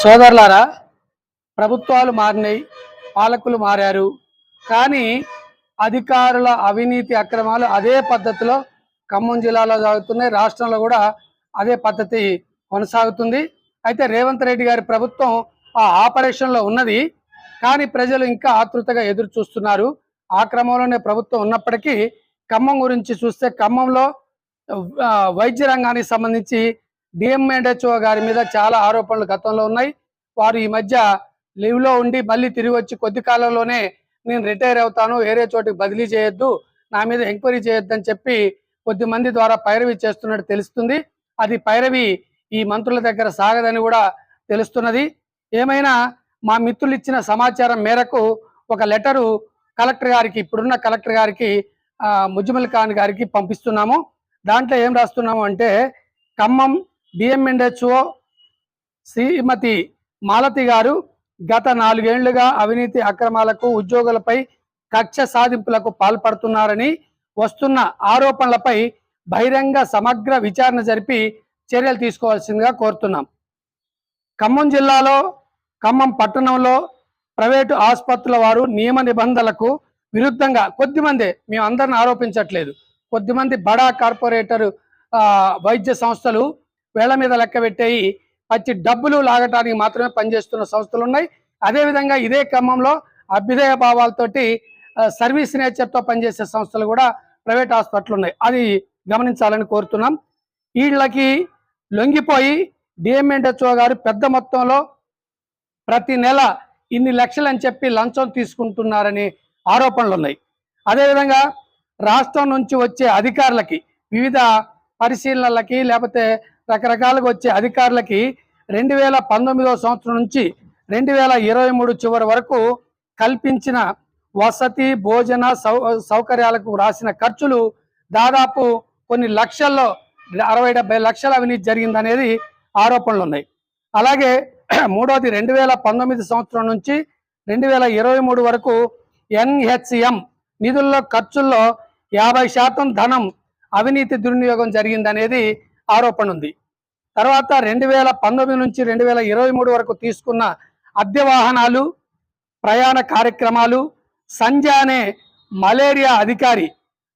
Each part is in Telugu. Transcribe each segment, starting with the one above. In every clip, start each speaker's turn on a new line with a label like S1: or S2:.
S1: సోదరులారా ప్రభుత్వాలు మారినాయి పాలకులు మారారు. కానీ అధికారుల అవినీతి అక్రమాలు అదే పద్ధతిలో ఖమ్మం జిల్లాలో జరుగుతున్నాయి. రాష్ట్రంలో కూడా అదే పద్ధతి కొనసాగుతుంది. అయితే రేవంత్ రెడ్డి గారి ప్రభుత్వం ఆ ఆపరేషన్లో ఉన్నది. కానీ ప్రజలు ఇంకా ఆతృతగా ఎదురు చూస్తున్నారు ఆ క్రమంలోనే ప్రభుత్వం ఉన్నప్పటికీ ఖమ్మం గురించి చూస్తే ఖమ్మంలో వైద్య రంగానికి సంబంధించి డిఎంఎడ్హెచ్ఓ గారి మీద చాలా ఆరోపణలు గతంలో ఉన్నాయి. వారు ఈ మధ్య లీవ్లో ఉండి మళ్ళీ తిరిగి వచ్చి కొద్ది కాలంలోనే నేను రిటైర్ అవుతాను వేరే చోటికి బదిలీ చేయొద్దు నా మీద ఎంక్వైరీ చేయొద్దని చెప్పి కొద్ది మంది ద్వారా పైరవి చేస్తున్నట్టు తెలుస్తుంది. అది పైరవి ఈ మంత్రుల దగ్గర సాగదని కూడా తెలుస్తున్నది. ఏమైనా మా మిత్రులు ఇచ్చిన సమాచారం మేరకు ఒక లెటరు కలెక్టర్ గారికి ఇప్పుడున్న కలెక్టర్ గారికి ఆ, ఖాన్ గారికి పంపిస్తున్నాము. దాంట్లో ఏం రాస్తున్నాము అంటే ఖమ్మం డిఎంఎన్హెచ్ఓ శ్రీమతి మాలతి గారు గత నాలుగేళ్ళుగా అవినీతి అక్రమాలకు ఉద్యోగులపై కక్ష సాధింపులకు పాల్పడుతున్నారని వస్తున్న ఆరోపణలపై బహిరంగ సమగ్ర విచారణ జరిపి చర్యలు తీసుకోవాల్సిందిగా కోరుతున్నాం. ఖమ్మం జిల్లాలో ఖమ్మం పట్టణంలో ప్రైవేటు ఆసుపత్రుల వారు నియమ నిబంధనలకు విరుద్ధంగా కొద్దిమంది మేము అందరిని ఆరోపించట్లేదు. కొద్దిమంది బడా కార్పొరేటర్ వైద్య సంస్థలు వేళ్ళ మీద లెక్క పెట్టేయి పచ్చి డబ్బులు లాగటానికి మాత్రమే పనిచేస్తున్న సంస్థలు ఉన్నాయి. అదేవిధంగా ఇదే క్రమంలో అభ్యుదయ భావాలతోటి సర్వీస్ నేచర్తో పనిచేసే సంస్థలు కూడా ప్రైవేట్ హాస్పిటల్ ఉన్నాయి. అది గమనించాలని కోరుతున్నాం. వీళ్ళకి లొంగిపోయి డిఎంఎన్హెచ్ఓ గారు పెద్ద మొత్తంలో ప్రతి నెల ఇన్ని లక్షలు అని చెప్పి లంచం తీసుకుంటున్నారని ఆరోపణలు ఉన్నాయి. అదేవిధంగా రాష్ట్రం నుంచి వచ్చే అధికారులకి వివిధ పరిశీలనలకి లేకపోతే రకరకాలుగా వచ్చే అధికారులకి రెండు వేల పంతొమ్మిదవ సంవత్సరం నుంచి రెండు వేల ఇరవై మూడు చివరి వరకు కల్పించిన వసతి భోజన సౌ సౌకర్యాలకు రాసిన ఖర్చులు దాదాపు కొన్ని లక్షల్లో అరవై డెబ్బై లక్షల అవినీతి జరిగిందనేది ఆరోపణలు ఉన్నాయి. అలాగే మూడోది రెండు వేల పంతొమ్మిది సంవత్సరం నుంచి రెండు వేల ఇరవై మూడు వరకు ఎన్హెచ్ఎం నిధుల్లో ఖర్చుల్లో యాభై శాతం ధనం అవినీతి దుర్వినియోగం జరిగిందనేది ఆరోపణ ఉంది తర్వాత రెండు వేల పంతొమ్మిది నుంచి రెండు వేల ఇరవై మూడు వరకు తీసుకున్న అద్దె వాహనాలు ప్రయాణ కార్యక్రమాలు సంజ అనే మలేరియా అధికారి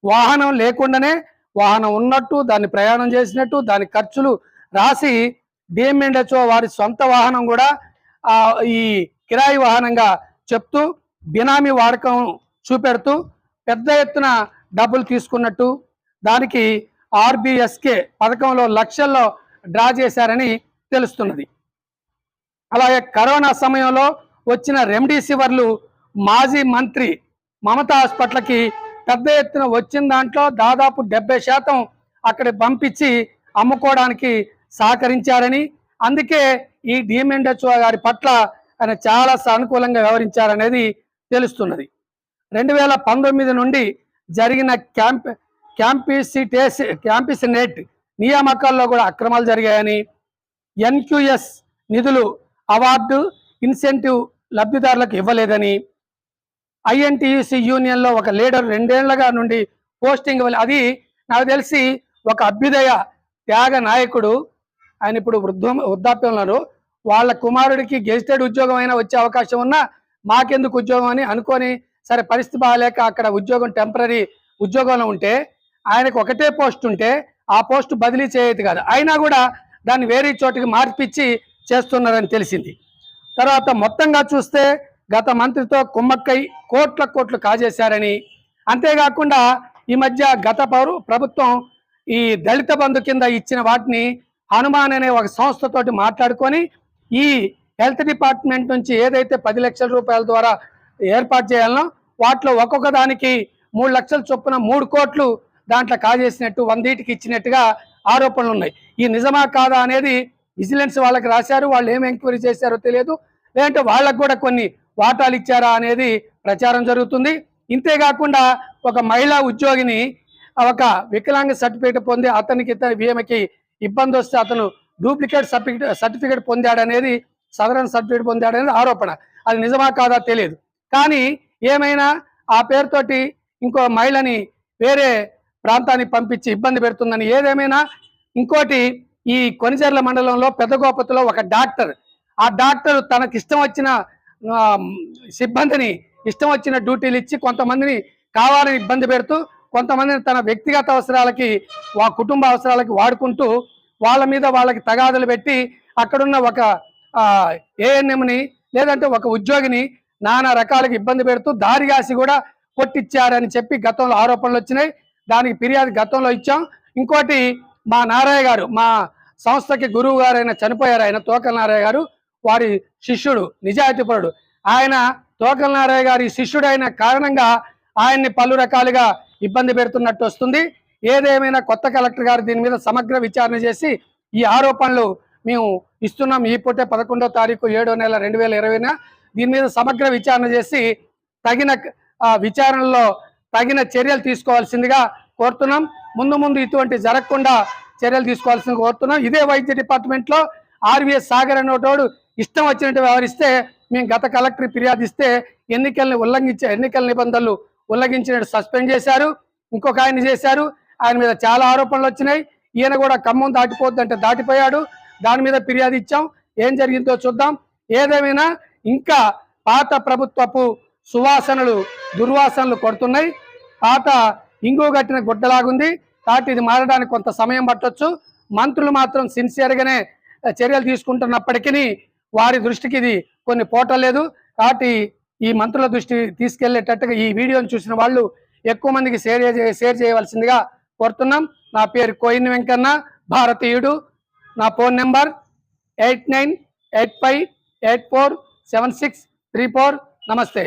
S1: వాహనం లేకుండానే వాహనం ఉన్నట్టు దాన్ని ప్రయాణం చేసినట్టు దాని ఖర్చులు రాసి డిఎంఎన్హెచ్ఓ వారి సొంత వాహనం కూడా ఈ కిరాయి వాహనంగా చెప్తూ బినామీ వాడకం చూపెడుతూ పెద్ద ఎత్తున డబ్బులు తీసుకున్నట్టు దానికి ఆర్బిఎస్కే పథకంలో లక్షల్లో డ్రా చేశారని తెలుస్తున్నది. అలాగే కరోనా సమయంలో వచ్చిన రెమ్డెసివర్లు మాజీ మంత్రి మమతా హాస్పిటల్కి పెద్ద ఎత్తున వచ్చిన దాంట్లో దాదాపు డెబ్బై శాతం అక్కడ పంపించి అమ్ముకోవడానికి సహకరించారని అందుకే ఈ డిఎంఎన్హెచ్ఓ గారి పట్ల ఆయన చాలా సానుకూలంగా వ్యవహరించారనేది తెలుస్తున్నది. రెండు వేల పంతొమ్మిది నుండి జరిగిన క్యాంప్ క్యాంపిసిటేస్ క్యాంపిసినేట్ నియామకాల్లో కూడా అక్రమాలు జరిగాయని ఎన్క్యూఎస్ నిధులు అవార్డు ఇన్సెంటివ్ లబ్ధిదారులకు ఇవ్వలేదని ఐఎన్టీయూసీ యూనియన్లో ఒక లీడర్ రెండేళ్ళగా నుండి పోస్టింగ్ ఇవ్వాలి అది నాకు తెలిసి ఒక అభ్యుదయ త్యాగ నాయకుడు ఆయన ఇప్పుడు వృద్ధ వృద్ధాప్యంలో ఉన్నారు. వాళ్ళ కుమారుడికి గెజిటెడ్ ఉద్యోగం అయినా వచ్చే అవకాశం ఉన్నా మాకెందుకు ఉద్యోగం అని అనుకొని సరే పరిస్థితి బాగాలేక అక్కడ ఉద్యోగం టెంపరీ ఉద్యోగంలో ఉంటే ఆయనకు ఒకటే పోస్ట్ ఉంటే ఆ పోస్టు బదిలీ చేయదు కాదు. అయినా కూడా దాన్ని వేరే చోటికి మార్పిచ్చి చేస్తున్నారని తెలిసింది. తర్వాత మొత్తంగా చూస్తే గత మంత్రితో కుమ్మక్కై కోట్ల కోట్లు కాజేశారని అంతేకాకుండా ఈ మధ్య గత పౌరు ప్రభుత్వం ఈ దళిత బంధు కింద ఇచ్చిన వాటిని హనుమాన్ అనే ఒక సంస్థతోటి మాట్లాడుకొని ఈ హెల్త్ డిపార్ట్మెంట్ నుంచి ఏదైతే పది లక్షల రూపాయల ద్వారా ఏర్పాటు చేయాలనో వాటిలో ఒక్కొక్క దానికి మూడు లక్షల చొప్పున మూడు కోట్లు దాంట్లో కాజేసినట్టు వందీటికి ఇచ్చినట్టుగా ఆరోపణలు ఉన్నాయి. ఈ నిజమా కాదా అనేది విజిలెన్స్ వాళ్ళకి రాశారు వాళ్ళు ఏం ఎంక్వైరీ చేశారో తెలియదు. లేదంటే వాళ్ళకు కూడా కొన్ని వాటాలు ఇచ్చారా అనేది ప్రచారం జరుగుతుంది. ఇంతేకాకుండా ఒక మహిళా ఉద్యోగిని ఒక వికలాంగ సర్టిఫికేట్ పొంది అతనికి ఇతని ఈమెకి ఇబ్బంది వస్తే అతను డూప్లికేట్ సర్టిఫికేట్ సర్టిఫికేట్ పొందాడనేది సదరన్ సర్టిఫికేట్ పొందాడనేది ఆరోపణ. అది నిజమా కాదా తెలియదు. కానీ ఏమైనా ఆ పేరుతోటి ఇంకో మహిళని వేరే ప్రాంతానికి పంపించి ఇబ్బంది పెడుతుందని ఏదేమైనా ఇంకోటి ఈ కొనిచెర్ల మండలంలో పెద్దగోపతిలో ఒక డాక్టర్. ఆ డాక్టర్ తనకి ఇష్టం వచ్చిన సిబ్బందిని ఇష్టం వచ్చిన డ్యూటీలు ఇచ్చి కొంతమందిని కావాలని ఇబ్బంది పెడుతూ కొంతమందిని తన వ్యక్తిగత అవసరాలకి వా కుటుంబ అవసరాలకి వాడుకుంటూ వాళ్ళ మీద వాళ్ళకి తగాదులు పెట్టి అక్కడున్న ఒక ఏఎన్ఎంని లేదంటే ఒక ఉద్యోగిని నానా రకాలకు ఇబ్బంది పెడుతూ దారిగాసి కూడా కొట్టిచ్చారని చెప్పి గతంలో ఆరోపణలు వచ్చినాయి. దానికి ఫిర్యాదు గతంలో ఇచ్చాం. ఇంకోటి మా నారాయణ గారు మా సంస్థకి గురువు గారైన చనిపోయారు. ఆయన తోకల నారాయణ గారు వారి శిష్యుడు నిజాయితీపరుడు ఆయన తోకల నారాయణ గారి శిష్యుడైన కారణంగా ఆయన్ని పలు రకాలుగా ఇబ్బంది పెడుతున్నట్టు వస్తుంది. ఏదేమైనా కొత్త కలెక్టర్ గారు దీని మీద సమగ్ర విచారణ చేసి ఈ ఆరోపణలు మేము ఇస్తున్నాం. ఈ పూటే పదకొండో తారీఖు ఏడో నెల రెండు వేల ఇరవైన దీని మీద సమగ్ర విచారణ చేసి తగిన విచారణలో తగిన చర్యలు తీసుకోవాల్సిందిగా కోరుతున్నాం. ముందు ముందు ఇటువంటి జరగకుండా చర్యలు తీసుకోవాల్సింది కోరుతున్నాం. ఇదే వైద్య డిపార్ట్మెంట్లో ఆర్వీఎస్ సాగర్ అనేటోడు ఇష్టం వచ్చినట్టు వ్యవహరిస్తే మేము గత కలెక్టర్ ఫిర్యాదు ఇస్తే ఎన్నికల్ని ఉల్లంఘించే ఎన్నికల నిబంధనలు ఉల్లంఘించినట్టు సస్పెండ్ చేశారు. ఇంకొక ఆయన చేశారు. ఆయన మీద చాలా ఆరోపణలు వచ్చినాయి. ఈయన కూడా ఖమ్మం దాటిపోద్దంటే దాటిపోయాడు. దాని మీద ఫిర్యాదు ఇచ్చాం. ఏం జరిగిందో చూద్దాం. ఏదేమైనా ఇంకా పాత ప్రభుత్వపు సువాసనలు దుర్వాసనలు కొడుతున్నాయి. పాత ఇంగు కట్టిన గుడ్డలాగుంది. కాబట్టి ఇది మారడానికి కొంత సమయం పట్టొచ్చు. మంత్రులు మాత్రం సిన్సియర్గానే చర్యలు తీసుకుంటున్నప్పటికీ వారి దృష్టికి ఇది కొన్ని పోటలేదు కాబట్టి ఈ మంత్రుల దృష్టి తీసుకెళ్ళేటట్టుగా ఈ వీడియోను చూసిన వాళ్ళు ఎక్కువ మందికి షేర్ షేర్ చేయవలసిందిగా కోరుతున్నాం. నా పేరు కోయిన్ వెంకన్న భారతీయుడు. నా phone number eight nine eight five eight four seven six three four. నమస్తే.